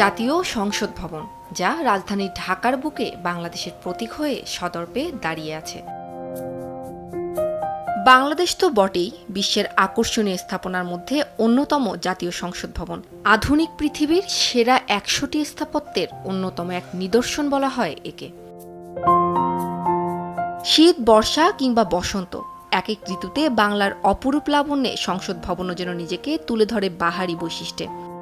জাতীয় সংসদ ভবন, যা রাজধানী ঢাকার বুকে বাংলাদেশের প্রতীক হয়ে সদর্পে দাঁড়িয়ে আছে। বাংলাদেশ তো বটেই বিশ্বের আকর্ষণীয় স্থাপনার মধ্যে অন্যতম জাতীয় সংসদ ভবন। আধুনিক পৃথিবীর সেরা একশোটি স্থাপত্যের অন্যতম এক নিদর্শন বলা হয় একে। শীত, বর্ষা কিংবা বসন্ত এক এক ঋতুতে বাংলার অপরূপ লাবণ্যে সংসদ ভবনও যেন নিজেকে তুলে ধরে বাহারি বৈশিষ্ট্যে।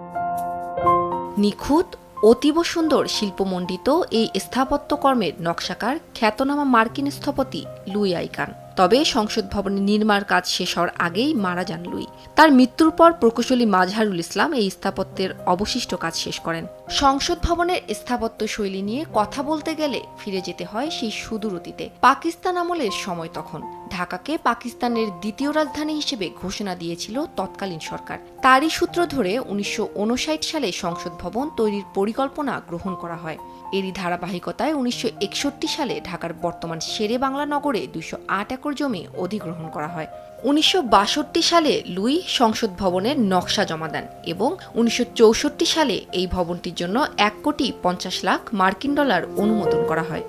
নিখুঁত অতীব সুন্দর শিল্পমণ্ডিত এই স্থাপত্যকর্মের নকশাকার খ্যাতনামা মার্কিন স্থপতি লুই আইকান। তবে সংসদ ভবনের নির্মাণ কাজ শেষ হওয়ার আগেই মারা যান লুই। তার মৃত্যুর পর প্রকৌশলী মাজহারুল ইসলাম এই স্থাপত্যের অবশিষ্ট কাজ শেষ করেন। সংসদ ভবনের স্থাপত্য শৈলী নিয়ে কথা বলতে গেলে ফিরে যেতে হয় সেই সুদূর অতীতে পাকিস্তান আমলের সময় তখন। ঢাকাকে পাকিস্তানের দ্বিতীয় রাজধানী হিসেবে ঘোষণা দিয়েছিল তৎকালীন সরকার। তারই সূত্র ধরে উনিশশো উনষাট সালে সংসদ ভবন তৈরির পরিকল্পনা গ্রহণ করা হয়। এরই ধারাবাহিকতায় উনিশশো একষট্টি সালে ঢাকার বর্তমান শেরে বাংলা নগরে দুইশো আট একর জমি অধিগ্রহণ করা হয়। উনিশশো বাষট্টি সালে লুই সংসদ ভবনের নকশা জমা দেন এবং উনিশশো চৌষট্টি সালে এই ভবনটির জন্য এক কোটি পঞ্চাশ লাখ মার্কিন ডলার অনুমোদন করা হয়।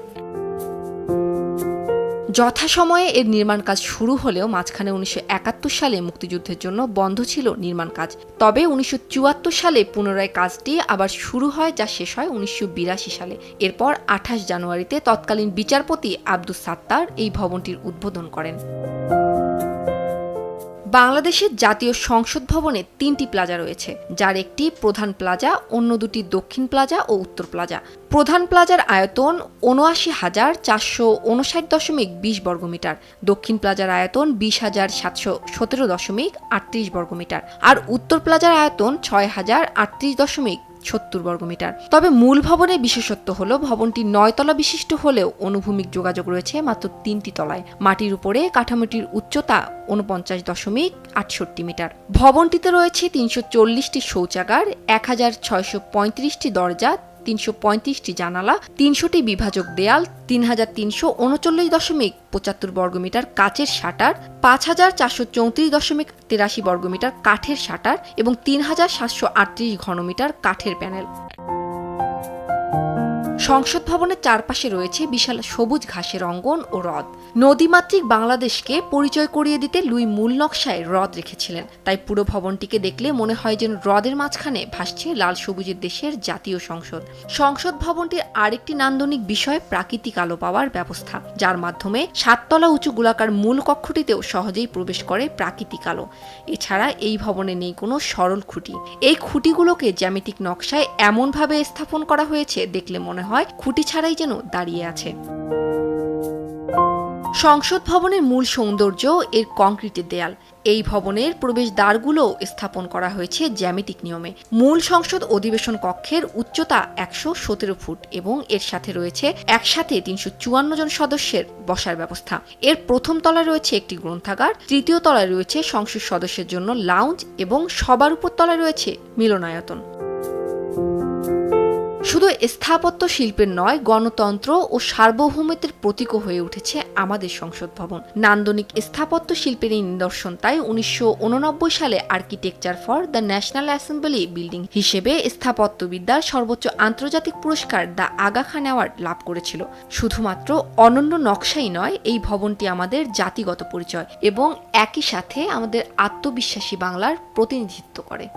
যথাসময়ে এর নির্মাণ কাজ শুরু হলেও মাঝখানে উনিশশো একাত্তর সালে মুক্তিযুদ্ধের জন্য বন্ধ ছিল নির্মাণ কাজ। তবে উনিশশো চুয়াত্তর সালে পুনরায় কাজটি আবার শুরু হয় যা শেষ হয় উনিশশো বিরাশি সালে। এরপর আঠাশ জানুয়ারিতে তৎকালীন বিচারপতি আব্দুস সাত্তার এই ভবনটির উদ্বোধন করেন। বাংলাদেশের জাতীয় সংসদ ভবনে তিনটি প্লাজা রয়েছে, যার একটি প্রধান প্লাজা, অন্য দুটি দক্ষিণ প্লাজা ও উত্তর প্লাজা। প্রধান প্লাজার আয়তন উনআশি হাজার চারশো উনষাট দশমিক বিশ বর্গমিটার দক্ষিণ প্লাজার আয়তন বিশ হাজার সাতশো সতেরো দশমিক আটত্রিশ বর্গমিটার আর উত্তর প্লাজার আয়তন ছয় হাজার আটত্রিশ দশমিক সত্তর বর্গমিটার তবে মূল ভবনের বিশেষত্ব হল, ভবনটি নয়তলা বিশিষ্ট হলেও অনুভূমিক যোগাযোগ রয়েছে মাত্র তিনটি তলায়। মাটির উপরে কাঠামোটির উচ্চতা উনপঞ্চাশ দশমিক আটষট্টি মিটার। ভবনটিতে রয়েছে তিনশো চল্লিশটি শৌচাগার, এক হাজার ছয়শো পঁয়ত্রিশটি দরজা তিনশো পঁয়ত্রিশটি জানালা, তিনশোটি বিভাজক দেয়াল তিন হাজার তিনশো উনচল্লিশ দশমিক পঁচাত্তর বর্গমিটার কাচের শাটার, পাঁচ হাজার চারশো চৌত্রিশ দশমিক তিরাশি বর্গমিটার কাঠের শাটার এবং তিন হাজার সাতশো আটত্রিশ ঘনমিটার কাঠের প্যানেল। সংসদ ভবনের চারপাশে রয়েছে বিশাল সবুজ ঘাসের অঙ্গন ও হ্রদ। নদীমাতৃক বাংলাদেশকে পরিচয় করিয়ে দিতে লুই মূল নকশায় হ্রদ রেখেছিলেন। তাই পুরো ভবনটিকে দেখলে মনে হয় যেন হ্রদের মাঝখানে ভাসছে লাল সবুজের দেশের জাতীয় সংসদ। সংসদ ভবনটির আরেকটি নান্দনিক বিষয় প্রাকৃতিক আলো পাওয়ার ব্যবস্থা, যার মাধ্যমে সাততলা উঁচু গোলাকার মূল কক্ষটিতেও সহজেই প্রবেশ করে প্রাকৃতিক আলো। এছাড়া এই ভবনে নেই কোনো সরল খুঁটি। এই খুঁটিগুলোকে জ্যামিতিক নকশায় এমনভাবে স্থাপন করা হয়েছে, দেখলে মনে হয় খুঁটি ছাড়াই যেন দাঁড়িয়ে আছে। সংসদ ভবনের মূল সৌন্দর্য এর কংক্রিটের দেয়াল। এই ভবনের প্রবেশ দ্বারগুলো স্থাপন করা হয়েছে জ্যামিতিক নিয়মে। মূল সংসদ অধিবেশন কক্ষের উচ্চতা একশো সতেরো ফুট এবং এর সাথে রয়েছে একসাথে তিনশো চুয়ান্ন জন সদস্যের বসার ব্যবস্থা। এর প্রথম তলায় রয়েছে একটি গ্রন্থাগার, তৃতীয় তলায় রয়েছে সংসদ সদস্যের জন্য লাউঞ্জ এবং সবার উপর তলায় রয়েছে মিলনায়তন। শুধু স্থাপত্য শিল্পের নয়, গণতন্ত্র ও সার্বভৌমত্বের প্রতীকও হয়ে উঠেছে আমাদের সংসদ ভবন। নান্দনিক স্থাপত্য শিল্পের এই নিদর্শন তাই উনিশশো উননব্বই সালে architecture for the national assembly building হিসেবে স্থাপত্যবিদ্যার সর্বোচ্চ আন্তর্জাতিক পুরস্কার দ্য আগা খান অ্যাওয়ার্ড লাভ করেছিল। শুধুমাত্র অনন্য নকশাই নয়, এই ভবনটি আমাদের জাতিগত পরিচয় এবং একই সাথে আমাদের আত্মবিশ্বাসী বাংলার প্রতিনিধিত্ব করে।